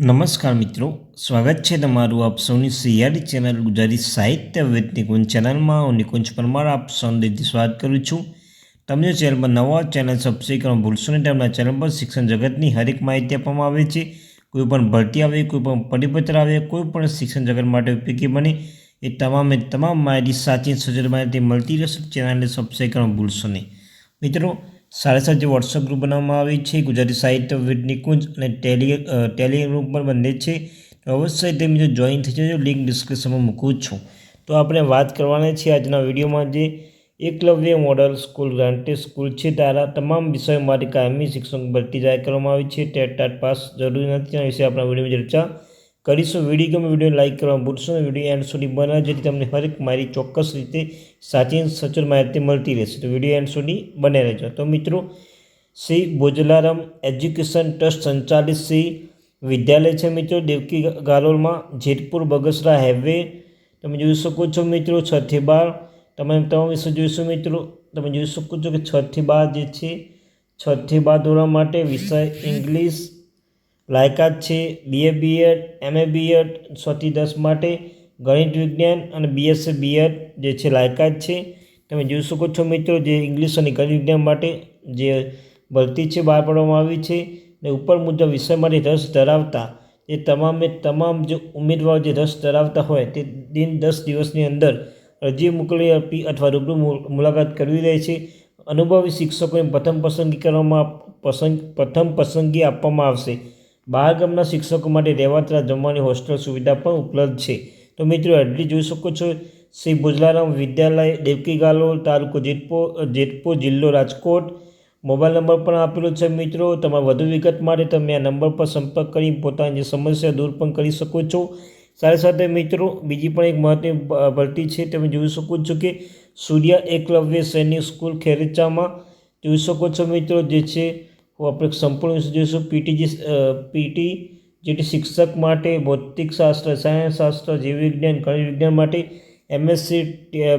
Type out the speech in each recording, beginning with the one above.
નમસ્કાર મિત્રો, સ્વાગત છે તમારું આપ સૌની સિયારી ચેનલ ગુજરાતી સાહિત્ય વિથ નિકુંજ ચેનલમાં. હું નિકુંજ પરમાર, આપ સૌનું સ્વાગત કરું છું. તમને ચેનલ પર નવા ચેનલ સબસ્ક્રાઈબ કરવા ભૂલશો નહીં. તેમના ચેનલ પર શિક્ષણ જગતની હરેક માહિતી આપવામાં આવે છે. કોઈ પણ ભરતી આવે, કોઈ પણ પરિપત્ર આવે, કોઈ પણ શિક્ષણ જગત માટે ઉપયોગી બને, એ તમામે તમામ માહિતી, સાચી સજર માહિતી મળતી રહેશે. ચેનલને સબસ્ક્રાઈબ કરવા ભૂલશો નહીં. મિત્રો સાડા સાત જે વોટ્સઅપ ગ્રુપ બનાવવામાં આવી છે, ગુજરાતી સાહિત્ય વિદ નિકુંજ અને ટેલી ટેલિગ્રામ પર બંને છે. અવશ્ય તે મિત્રો જોઈન થઈ જજો લિંક ડિસ્ક્રિપ્શનમાં મૂકું જ છું. તો આપણે વાત કરવાના છે આજના વિડીયોમાં જે Eklavya model school granted school છે. તારા તમામ વિષયો માટે કાયમી શિક્ષક ભરતી જાહેર કરવામાં આવી છે. ટેટ ટાટ પાસ જરૂરી નથી તેના વિશે આપણા વિડીયોમાં ચર્ચા કરીશું વીડિયો ગમે વીડિયો લાઇક કરવા ભૂલશો નહીં. વીડિયો એન્ડ સુધી બનાવ જેથી તમને હરેક મારી ચોક્કસ રીતે સાચી સચોટ માહિતી મળતી રહેશે. તો વીડિયો એન્ડ સુધી બને રહેજો. તો મિત્રો, શ્રી ભોજલારામ એજ્યુકેશન ટ્રસ્ટ સંચાલિત શ્રી વિદ્યાલય છે મિત્રો, દેવકી ગાલોલમાં, જેતપુર બગસરા હાઈવે તમે જોઈ શકો છો મિત્રો છથી બાર. તમે તમામ વિશે જોઈશું મિત્રો, તમે જોઈ શકો છો કે છથી બાર જે છે છથી બાર ધોરણ માટે વિષય ઇંગ્લિશ લાયકાત છે બીએ બીએડ એમએ બીએડ સોથી દસ માટે ગણિત વિજ્ઞાન અને બીએસસી બીએડ જે છે લાયકાત છે. તમે જોઈ શકો છો મિત્રો જે ઇંગ્લિશ અને ગણિત વિજ્ઞાન માટે જે ભરતી છે બહાર પાડવામાં આવી છે ને ઉપર મુજબ વિષયમાંથી રસ ધરાવતા, એ તમામે તમામ જે ઉમેદવારો જે રસ ધરાવતા હોય તે દિન દસ દિવસની અંદર અરજી મોકલી આપી અથવા રૂબરૂ મુલાકાત કરવી રહે છે. અનુભવી શિક્ષકોને પ્રથમ પસંદગી કરવામાં પસંદ પ્રથમ પસંદગી આપવામાં આવશે. બહાર ગામના શિક્ષકો માટે રહેવા તથા જમવાની હોસ્ટેલ સુવિધા પણ ઉપલબ્ધ છે. તો મિત્રો એડ્રેસ જોઈ શકો છો. શ્રી ભુજલારામ વિદ્યાલય, દેવકી ગાલોલ તાલુકો જેતપુર જેતપુર જિલ્લો રાજકોટ. મોબાઈલ નંબર પણ આપેલો છે મિત્રો. તમારે વધુ વિગત માટે તમે આ નંબર પર સંપર્ક કરી પોતાની સમસ્યા દૂર પણ કરી શકો છો. સાથે સાથે મિત્રો, બીજી પણ એક મહત્વની ભરતી છે. તમે જોઈ શકો છો કે સૂર્ય એકલવ્ય સૈનિક સ્કૂલ ખેરચામાં. જોઈ શકો છો મિત્રો, જે છે આપણે સંપૂર્ણ જોઈશું પીટીજી પીટી જેટી શિક્ષક માટે ભૌતિક શાસ્ત્ર રસાયણ શાસ્ત્ર જીવ વિજ્ઞાન ગણિત વિજ્ઞાન માટે MSc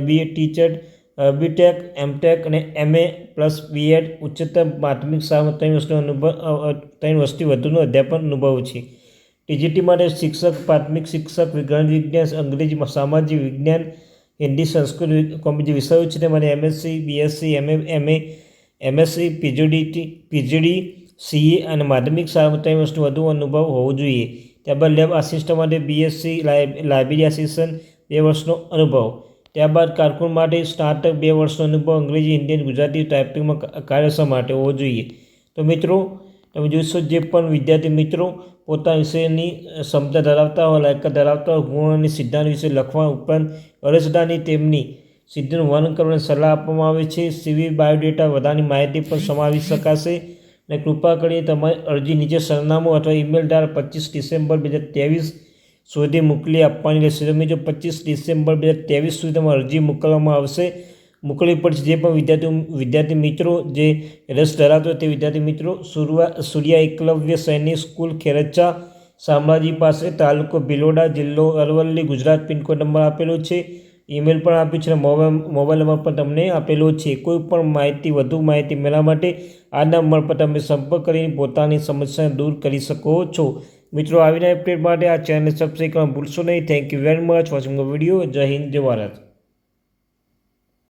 BA teacher BTech MTech અને એમએ પ્લસ બીએડ ઉચ્ચતર માધ્યમિક શાળામાં ત્રણ વર્ષનો અનુભવ ત્રણ વર્ષથી વધુનો અધ્યાપન અનુભવ છે ટીજીટી માટે શિક્ષક પ્રાથમિક શિક્ષક ગણિત વિજ્ઞાન અંગ્રેજી સામાજિક વિજ્ઞાન હિન્દી સંસ્કૃત કોમ્પ્યુટર વિષયો છે તે માટે MSc BSc MA MA MSc PGD PGD CA અને માધ્યમિક શાળામાં વર્ષનો વધુ અનુભવ હોવો જોઈએ. ત્યારબાદ લેબ આસિસ્ટન્ટ માટે બીએસસી લાઇબ્રેરી આસિસ્ટન્ટ બે વર્ષનો અનુભવ. ત્યારબાદ કારકુન માટે સ્નાતક બે વર્ષનો અનુભવ અંગ્રેજી અને ગુજરાતી ટાઈપિંગમાં કાર્યક્ષમ માટે હોવો જોઈએ. તો મિત્રો, તમે જોઈશો જે પણ વિદ્યાર્થી મિત્રો પોતાના વિષયની ક્ષમતા ધરાવતા હોય, લાયકાત ધરાવતા હોય, ગુણ અને સિદ્ધાંત વિશે લખવા ઉપરાંત અરજદારની તેમની સિદ્ધિનું વર્ણન કરવાની સલાહ આપવામાં આવે છે. સીવી બાયોડેટા વધારાની માહિતી પણ સમાવી શકાશે અને કૃપા કરીને તમારી અરજી નીચે સરનામું અથવા ઈમેલ દ્વારા પચીસ ડિસેમ્બર બે હજાર ત્રેવીસ સુધી મોકલી આપવાની રહેશે. તમે જો પચીસ ડિસેમ્બર બે હજાર ત્રેવીસ સુધી તમારી અરજી મોકલવામાં આવશે, મોકલવી પડશે. જે પણ વિદ્યાર્થી વિદ્યાર્થી મિત્રો જે રસ ધરાવતો તે વિદ્યાર્થી મિત્રો, સુરવા સૂર્યા એકલવ્ય સૈનિક સ્કૂલ ખેરચા શામળાજી પાસે તાલુકો ભિલોડા જિલ્લો અરવલ્લી, ગુજરાત પિનકોડ નંબર આપેલો છે. ઈમેલ પણ આપ્યું છે અને મોબાઈલ નંબર પણ તમને આપેલો છે. કોઈ પણ માહિતી, વધુ માહિતી મેળવવા માટે આ નંબર પર તમે સંપર્ક કરીને પોતાની સમસ્યાને દૂર કરી શકો છો. મિત્રો, આવીને અપડેટ માટે આ ચેનલને સબસ્ક્રાઈબ કરવાનું ભૂલશો નહીં. Thank you very much watching video Jai Hind, Jai Bharat.